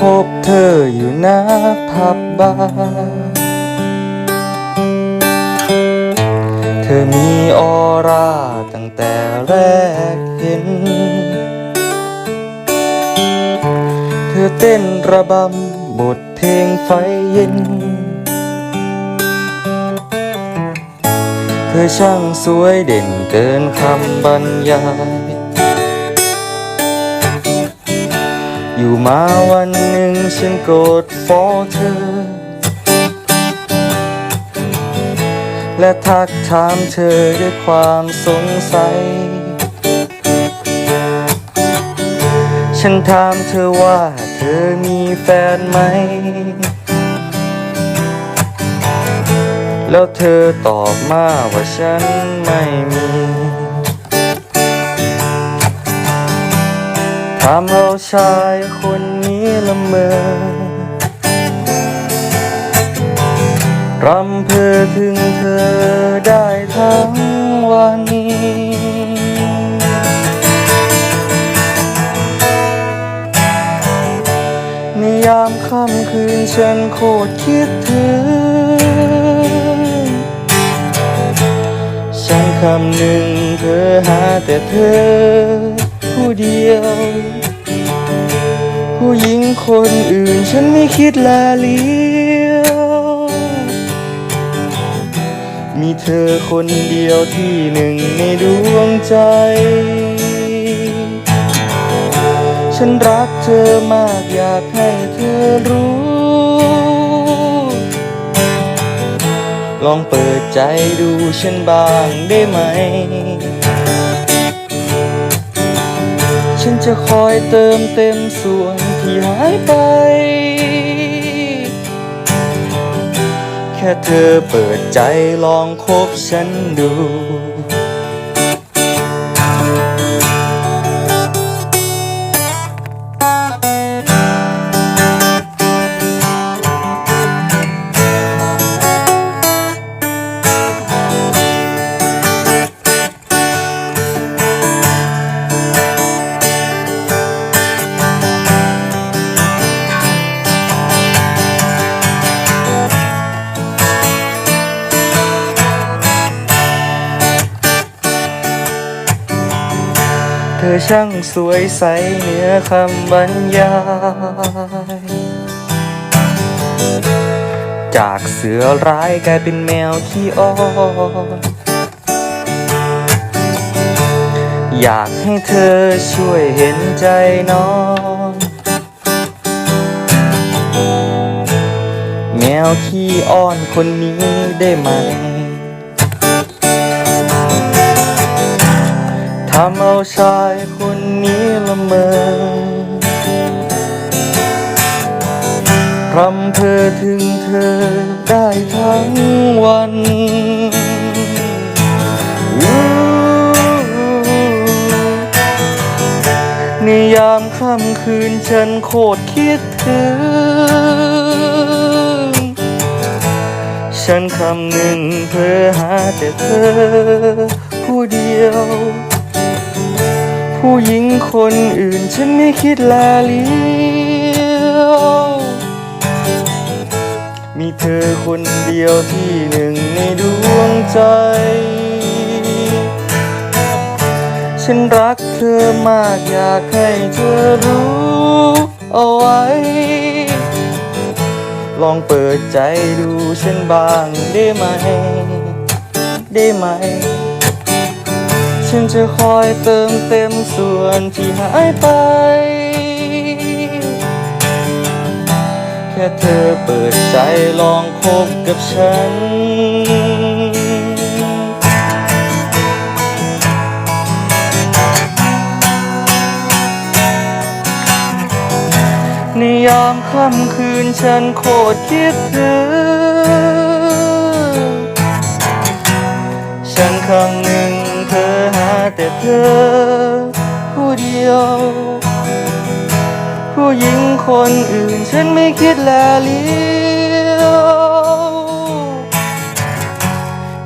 พบเธออยู่หน้าผับบาร์เธอมีออร่าตั้งแต่แรกเห็น เธอเต้นระบำบทเพลงไฟเย็น เธอช่างสวยเด่นเกินคำบรรยาย อยู่มาวันหนึ่งฉันโกดฟอเธอ และทักถามเธอด้วยความสงสัย ฉันถามเธอว่าเธอมีแฟนไหม แล้วเธอตอบมาว่าฉันไม่มีามเอาชายคนนี้ละเมอรำเพอถึงเธอได้ทั้งวันในยามค่ำคืนฉันโคตรคิดถึง ฉันคำหนึ่งเธอหาแต่เธอ คนอื่นฉันไม่คิดแลเลี้ยวมีเธอคนเดียวที่หนึ่งในดวงใจ ฉันรักเธอมากอยากให้เธอรู้ ลองเปิดใจดูฉันบ้างได้ไหม ฉันจะคอยเติมเต็มส่วนที่หายไป แค่เธอเปิดใจลองคบฉันดู เธอช่างสวยใสเหนือคำบรรยาย จากเสือร้ายกลายเป็นแมวขี้อ้อนอยากให้เธอช่วยเห็นใจน้องแมวขี้อ้อนคนนี้ได้ไหมำเอาชายคนนี้ละเมอพรำเพอถึงเธอได้ทั้งวันในยามค่ำคืนฉันโคตรคิดถึง ฉันคำหนึ่งเพื่อหาแต่เธอผู้เดียว ผู้หญิงคนอื่นฉันไม่คิดแลเลี้ยวมีเธอคนเดียวที่หนึ่งในดวงใจ ฉันรักเธอมากอยากให้เธอรู้เอาไว้ ลองเปิดใจดูฉันบ้างได้ไหม ได้ไหม ฉันจะคอยเติมเต็มส่วนที่หายไป แค่เธอเปิดใจลองคบกับฉัน ในยามค่ำคืนฉันโคตรคิดถึง ฉันคำหนึ่ง เธอ ผู้เดียว ผู้หญิงคนอื่นฉันไม่คิดแลเลี้ยว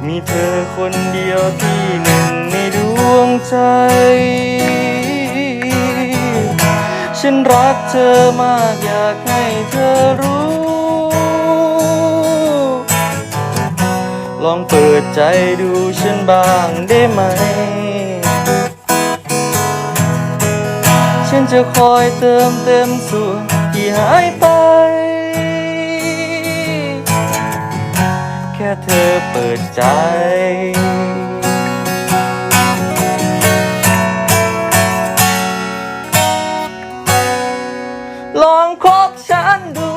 มีเธอคนเดียวที่หนึ่งในดวงใจฉฉันรักเธอมากอยากให้เธอรู้ ลองเปิดใจดูฉันบ้างได้ไหม จะคอยเติมเต็มส่วนที่หายไป แค่เธอเปิดใจลองคบฉันดู